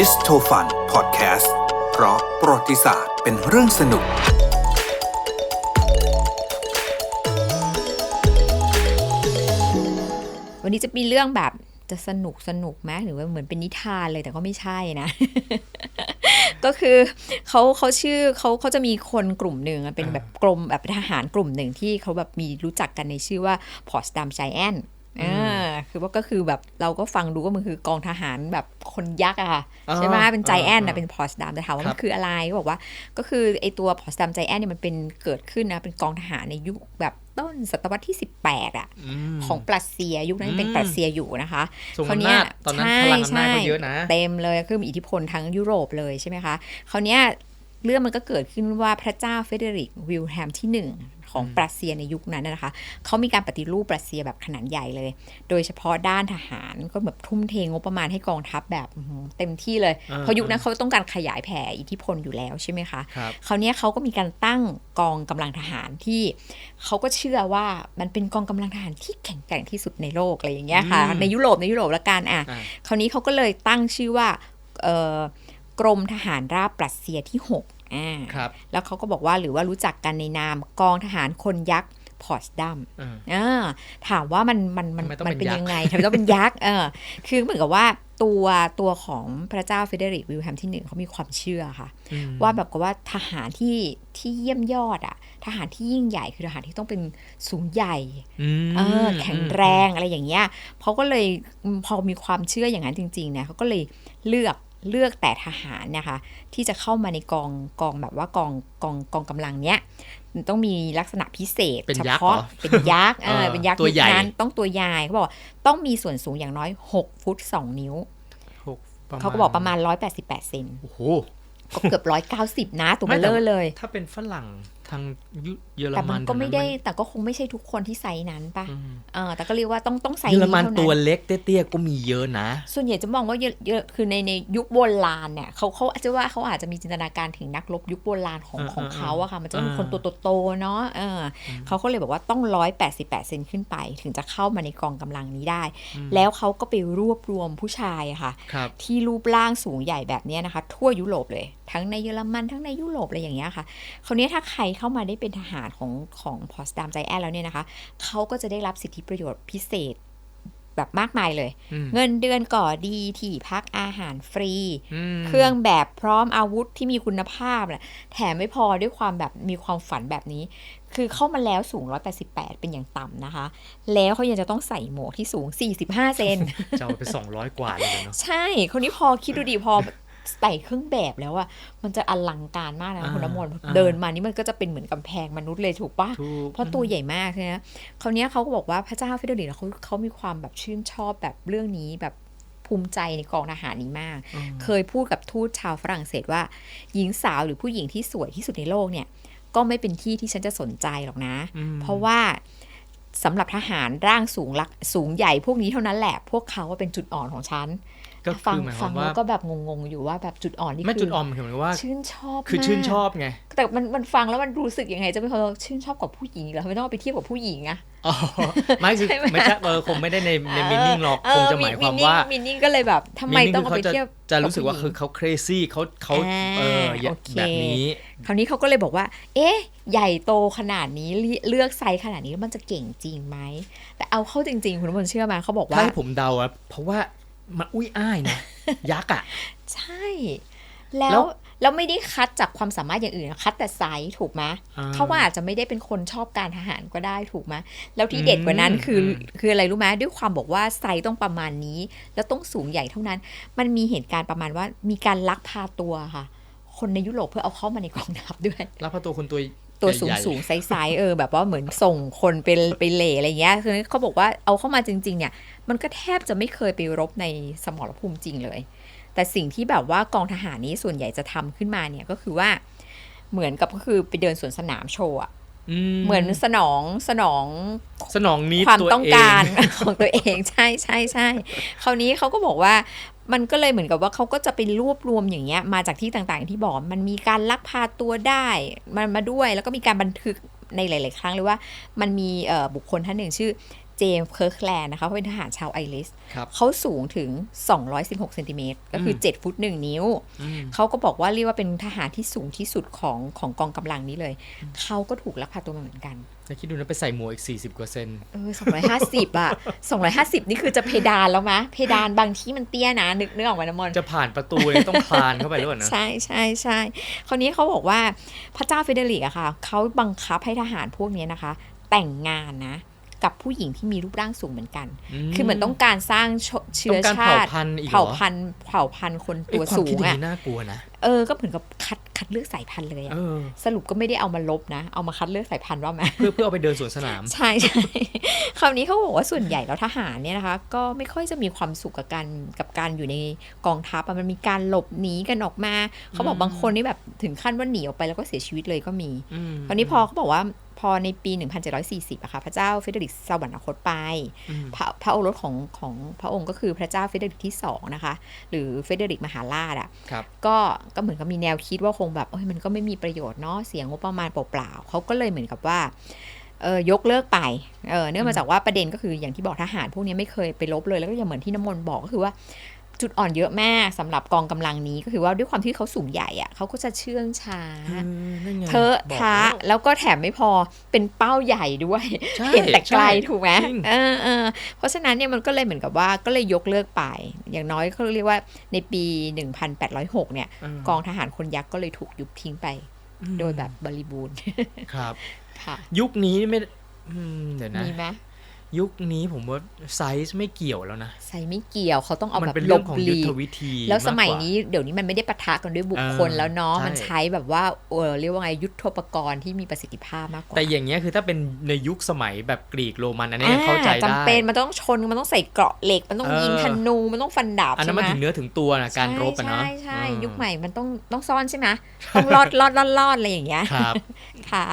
ดิสโทฟันพอดแคสต์เพราะประวัติศาสตร์เป็นเรื่องสนุก วันนี้จะมีเรื่องแบบจะสนุกสนุกไหมหรือว่าเหมือนเป็นนิทานเลยแต่ก็ไม่ใช่นะ ก็คือเขาเขาชื่อเขาเขาจะมีคนกลุ่มหนึ่งเป็นแบบกรมแบบทหารกลุ่มหนึ่งที่เขาแบบมีรู้จักกันในชื่อว่าพอสดัมไจแอน อ่าคือว่าก็คือแบบเราก็ฟังดูว่ามันคือกองทหารแบบคนยักษ์อะค่ะอ่าใช่ไหมเป็นไจแอนอ่านะเป็นพอสดัมแต่ถามว่าครัมับนคืออะไรก็บอกว่า ก็คือไอตัวพอสดัมไจแอนเนี่ยมันเป็นเกิดขึ้นนะเป็นกองทหารในยุคแบบต้นศตวรรษที่ 18อะมของปรัสเซียยุคนั้นเป็นอืมปรัสเซียอยู่นะคะทรงคราวอำเนี้นายจตอนนั้นใช่พลังอำนาจใช่ก็เยอะนะเต็มเลยคือมีอิทธิพลทั้งยุโรปเลยใช่ไหมคะคราวเนี้ย เรื่องมันก็เกิดขึ้นว่าพระเจ้าเฟเดริกวิลแฮมที่หนึ่งของปรัสเซียในยุคนั้นนะนะคะ เขามีการปฏิรูปปรัสเซียแบบขนาดใหญ่เลย โดยเฉพาะด้านทหารก็แบบทุ่มเทงบประมาณให้กองทัพแบบอื้อหือเต็มที่เลยอ่าเพราะยุคนั้นเขาต้องการขยายแผ่อิทธิพลอยู่แล้วใช่ไหมคะครับคราวเนี้ยเขาก็มีการตั้งกองกำลังทหารที่เขาก็เชื่อว่ามันเป็นกองกำลังทหารที่แข็งแกร่งที่สุดในโลกอะไรอย่างเงี้ยค่ะอืมในยุโรปในยุโรปละกันอะอ่าคราวนี้เขาก็เลยตั้งชื่อว่าเอ่อกรมทหารราบปรัสเซียที่6อ่า ครับ แล้วเขาก็บอกว่าหรือว่ารู้จักกันในนามกองทหารคนยักษ์พอร์สดัมอ่าอ่าถามว่ามันมันมันทำไมต้องมันเป็เป็นนยักษ์ยังไงทำไมต้องเป็นยักษ์เออคือเหมือนกับว่าตัวตัวของพระเจ้าเฟเดริกวิลแฮมที่หนึ่งเขามีความเชื่อค่ะอืมว่าแบบกับว่าทหารที่ที่เยี่ยมยอดอะทหารที่ยิ่งใหญ่คือทหารที่ต้องเป็นสูงใหญ่อืมเออแข็งแรงอะไรอย่างเงี้ยเขาก็เลยอืมพอมีความเชื่ออย่างนั้นจริงๆเนี่ยเขาก็เลยเลือก เลือกแต่ทหารเนะคะที่จะเข้ามาในกองกองแบบว่ากองกองกองกำลังเนี้ยต้องมีลักษณะพิเศษเป็นเฉยักษ์พาะเหรอเป็นยักษ์เออเออเป็นยักษ์ตัวใหญ่ยุคนั้นต้องตัวใหญ่เขาบอกว่าต้องมีส่วนสูงอย่างน้อย 6 ฟุต 2 นิ้วหกประมณเขาก็บอกประมาณ 188 เซนโอ้โหก็เกือบ 190 นะตัวเบไม่ลแต่เลอร์เลย ถ้าเป็นฝรั่ง ทางยุเยอรแต่มัมันนก็ไม่ได้ทางนั้นแต่ก็คงไม่ใช่ทุกคนที่ไซส์นั้นป่ะอืมเออแต่ก็เรียกว่าต้องต้องไซส์เยอรนี้มันเท่าตัวนั้นเล็กเตี้ยๆก็มีเยอะนะ ส่วนใหญ่จะมองว่าเยอะเยอะคือในในยุคโบราณเนี่ยเขาเขาอาจจะว่าเขาอาจจะมีจินตนาการถึงนักรบยุคโบราณของเออของเออเขาอะค่ะ มันจะเป็นเออคนตัวโตๆเนาะเอออเขาก็เลยบอกว่าต้องร้อยแปดสิบแปดเซนขึ้นไป ถึงจะเข้ามาในกองกำลังนี้ได้ แล้วเขาก็ไปรวบรวมผู้ชายอะค่ะครับที่รูปร่างสูงใหญ่แบบเนี้ยนะคะ ทั่วยุโรปเลยทั้งในเยอรมันทั้งในยุโรปอะไรอย่างเงี้ยค่ะคราวนี้ถ้าใครเข้ามาได้เป็นทหารของของพอสดามใจแอนแล้วเนี่ยนะคะเขาก็จะได้รับสิทธิประโยชน์พิเศษแบบมากมายเลยอืมเงินเดือนก่อดีที่พักอาหารฟรีมเครื่องแบบพร้อมอาวุธที่มีคุณภาพน่ะแถมไม่พอด้วยความแบบมีความฝันแบบนี้ คือเข้ามาแล้วสูง 188 เป็นอย่างต่ำนะคะ แล้วเขายังจะต้องใส่หมวกที่สูง 45 เซนจะเอาไปสองร้อยกว่าเลยเนาะใช่ คนนี้พอคิดดูดีพอ ใส่เครื่องแบบแล้วอะมันจะอลังการมากนะอ่าคุณน้ำมนต์อ่าเดินมานี่มันก็จะเป็นเหมือนกำแพงมนุษย์เลยถูกปะถูกเพราะตัวใหญ่มากใช่ไหมคราวเนี้ยเขาก็บอกว่าพระเจ้าเฟเดริกเขาเขามีความแบบชื่นชอบแบบเรื่องนี้แบบภูมิใจในกองทหารนี้มากอืมเคยพูดกับทูตชาวฝรั่งเศสว่า หญิงสาวหรือผู้หญิงที่สวยที่สุดในโลกเนี่ย ก็ไม่เป็นที่ที่ฉันจะสนใจหรอกนะอืมเพราะว่าสำหรับทหารร่างสูงลักสูงใหญ่พวกนี้เท่านั้นแหละ พวกเขาว่าเป็นจุดอ่อนของฉัน ก็ฟัคือหมายคฟัวามแล้วว่าก็แบบงงๆอยู่ว่าแบบจุดอ่อนนี่ไม่คืจุดอ่อนหมายถึงว่า ชื่นชอบคือชื่นมากชอบไง แต่มันมันฟังแล้วมันรู้สึกยังไง จะเป็นคนชื่นชอบกับผู้หญิงเหรอทำไมต้องเอาไปเทียบกับผู้หญิงอะอ๋อไม่คือใช่ไหมไม่ใช่เออคงไม่ได้ในในมินนิ่งหรอกเอคองจะหมายความว่ามินนิ่งก็เลยแบบทำไม meaning ต้องเอาไปคืเทียบจะรู้สึกว่าบคือผู้หญิงเขา crazy เขาเขาอ่าเอออย่าโอเคแบบนี้ คราวนี้เขาก็เลยบอกว่า เอ๊ะ ใหญ่โตขนาดนี้เลืเลือกไซส์ขนาดนี้แล้วมันจะเก่งจริงไหมแต่เอาเข้าจริง ๆ คุณน้ำมนต์เชื่อไหมเขาบอกว่าถ้าให้ผมเดาอะเพราะว่า มันอุ้ยอ้ายนะยักษ์อะใช่ แล้แล้ววแล้วไม่ได้คัดจากความสามารถอย่างอื่นนะคัดแต่ไซส์ถูกไหมอ่าเขาว่าอาจจะไม่ได้เป็นคนชอบการทหารก็ได้ถูกไหมแล้วที่เด็ดกว่านั้นอืมคืออมคืออะไรรู้ไหมด้วยความบอกว่าไซส์ต้องประมาณนี้ แล้วต้องสูงใหญ่เท่านั้น มันมีเหตุการณ์ประมาณว่ามีการลักพาตัวค่ะ คนในยุโรปเพื่อเอาเข้ามาในกองทัพด้วยรับพอตัวคนตัว ตัวสูงใหญ่ๆสูงไซส์ๆเออแบบว่าเหมือนส่งคนไปไปเหล่อะไรเงี้ยคือเขาบอกว่าเอาเข้ามาจริง ๆ เนี่ย มันก็แทบจะไม่เคยไปรบในสมรภูมิจริงเลย แต่สิ่งที่แบบว่ากองทหารนี้ส่วนใหญ่จะทำขึ้นมาเนี่ยก็คือว่าเหมือนกับก็คือไปเดินสวนสนามโชว์อะเหมือนสนองสนองสนองนี้ความตัวต้องเการของตัวเองใช่ใช่ใช่คราวนี้เขาก็บอกว่า มันก็เลยเหมือนกับว่าเขาก็จะไปรวบรวมอย่างเงี้ยมาจากที่ต่างๆที่บอกมันมีการลักพาตัวได้มันมาด้วย แล้วก็มีการบันทึกในหลาย ๆ ครั้งเลยว่า มันมีบุคคลท่านหนึ่งชื่อ เจมส์เคิร์กแลนด์นะคะเขาเป็นทหารชาวไอริสครับเขาสูงถึง 216เซนติเมตรก็คือม7ฟุต 1 นิ้วอืมเขาก็บอกว่าเรียกว่าเป็นทหารที่สูงที่สุดของของกองกำลังนี้เลย เขาก็ถูกลักพาตัวมาเหมือนกันแล้วคิดดูนะไปใส่หมวกอีก 40กว่าเซนเออ250อะ250 นี่คือจะเพดานแล้วมะ เพดานบางที่มันเตี้ยนะ นึกนึกออกไหมน้ำมนต์จะผ่านประตูเลยต้องคลานเข้าไปหรือเปล่านะ ใช่ใช่ใช่คราวนี้เขาบอกว่าพระเจ้าเฟเดริกอะค่ะ เขาบังคับให้ทหารพวกเนี้ยนะคะ แต่งงานนะ กับผู้หญิงที่มีรูปร่างสูงเหมือนกัน คือเหมือนต้องการสร้างชเชื้อต้องการชาเผ่าติพันธุ์อีกเหรอเผ่าพันธุ์เผ่าพันธุ์คนเอ้ยตัวความสูคิดงอย่าอะงนี้น่ากลัวนะเออก็เหมือนกับคัดคัดเลือกสายพันธุ์เลยอะเออสรุปก็ไม่ได้เอามาลบนะ เอามาคัดเลือกสายพันธุ์ว่าไหมเพื่อเพื่อเอาไปเดินสวนสนามใช่ใช่คราวนี้เขาบอกว่าส่วนใหญ่แล้วทหารเนี่ยนะคะ ก็ไม่ค่อยจะมีความสุขกับการกับการอยู่ในกองทัพอะมันมีการหลบหนีกันออกมา เขาบอกอืมบางคนนี่แบบถึงขั้นว่าหนีออกไปแล้วก็เสียชีวิตเลยก็มีอืมคราวนี้พอเขาบอกว่า พอในปี 1740อะค่ะพระเจ้าเฟเดริกสวรรคตไปอืมพระพระโอรสของของพระองค์ก็คือพระเจ้าเฟเดริกที่สองนะคะ หรือเฟเดริกมหาราชอะครับก็ก็เหมือนกับมีแนวคิดว่าคงแบบเอ้ยมันก็ไม่มีประโยชน์เนาะเสียงงบประมาณเปล่าๆเขาก็เลยเหมือนกับว่าเออยกเลิกไปเออเนื่องมาจากว่าประเด็นก็คืออย่างที่บอกทหารพวกนี้ไม่เคยไปลบเลยแล้วก็อย่างเหมือนที่น้ำมนต์บอกก็คือว่า จุดอ่อนเยอะมากสำหรับกองกำลังนี้ก็คือว่าด้วยความที่เขาสูงใหญ่อะเขาก็จะเชื่องช้าเออนั่นไงเทอะบอกท้าแล้วแล้วก็แถมไม่พอเป็นเป้าใหญ่ด้วยใช่เห็นแต่ไกลใช่ถูกไหมจริงเออเออเพราะฉะนั้นเนี่ยมันก็เลยเหมือนกับว่าก็เลยยกเลิกไป อย่างน้อยเขาเรียกว่าในปี 1806 เนี่ยเออกองทหารคนยักษ์ก็เลยถูกยุบทิ้งไปอืมโดยแบบบริบูรณ์ครับค่ะยุคนี้ไม่อืมเดี๋ยวนะมีไหม ยุคนี้ผมว่าไซส์ไม่เกี่ยวแล้วนะใส่ไม่เกี่ยวเขาต้องเอามันแบบเป็นลเรื่อบงของยุลีทธวิธี แล้วสมัยากกานี้เดี๋ยวนี้มันไม่ได้ปะทะกันด้วยบุคคลเออแล้วเนาะใช่มันใช้แบบว่าเออเรียกว่าไงยุทโธปกรณ์ที่มีประสิทธิภาพมากกว่า แต่อย่างเงี้ยคือถ้าเป็นในยุคสมัยแบบกรีกโรมันอันนี้ยังเข้าใจอ่ได้จำเป็นมันต้องชนมันต้องใส่เกราะเหล็ก มันต้องเออยิงธนูมันต้องฟันดาบอันนั้ใช่นไหมันมถึงเนื้อถึงตัวนะการรบอะเนาะใช่ใช่อืมยุคใหม่มันต้องต้องซ่อนใช่ไหมต้องรอดรอดรอดรอดอะไรอย่างเงี้ยครับค่ะ